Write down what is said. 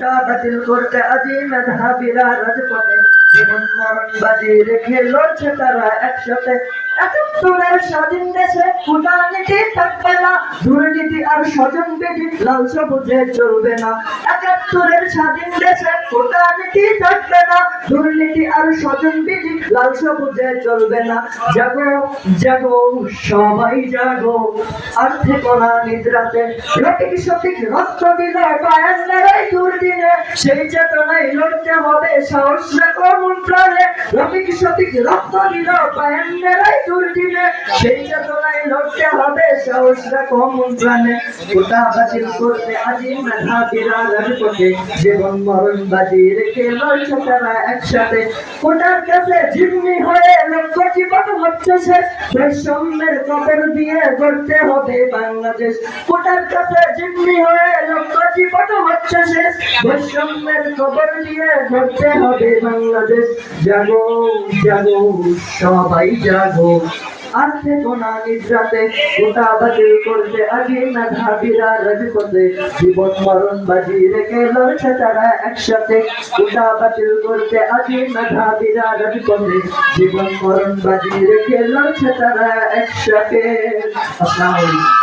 তা বাতিল করতে আজি মেধাবীরা রাজপথে জীবন মরণ বাজি রেখে লড়ছে তারা একসাথে। একাত্তরের স্বাধীন দেশে কুটানীতি থাকবে না, দুর্নীতি আর স্বজন বেদি লাল সবুজে চলবে না। একাত্তরের স্বাধীন দেশে কুটানীতি থাকবে না, দুর্নীতি আর স্বজন বেদি লাল সবুজে চলবে না। জাগো জাগো সবাই জাগো আর থেকো নিদ্রাতে রটিক সঠিক রক্ত দিলে বায়ান্নারাই দুর্দিনে সেই চেতনায় লড়তে হবে, সাহস রাখো মন প্রাণে রটিক সঠিক রক্ত দিল বায়ান্নারাই দুর্দিনে সেই চেতনায় লড়তে হবে, সাহস রাখো মন গোটা বাতিল করতে আজি মেধাবীরা রাজপথে জীবন মরণ বাজি রেখে লড়ছে তারা একসাথে। কোটার কাছে জিম্মি হয়ে লক্ষ জীবন হচ্ছে শেষ। বৈষম্যের কবর দিয়ে গড়তে হবে বাংলাদেশ। কোটার কাছে জিম্মি হয়ে লক্ষ জীবন হচ্ছে শেষ। বৈষম্যের কবর দিয়ে গড়তে হবে বাংলাদেশ। জাগো জাগো, সবাই জাগো। আর না নিদ্রাতে গোটা বাতিল আগে মেধাবীরা রাজপথে জীবন মরণ বাজি রেখে লড়ছে তারা একসাথে। গোটা বাতিল করতে আগে মেধাবীরা রাজপথে জীবন মরণ বাজি রেখে লড়ছে তারা একসাথে। আসসালামু আলাইকুম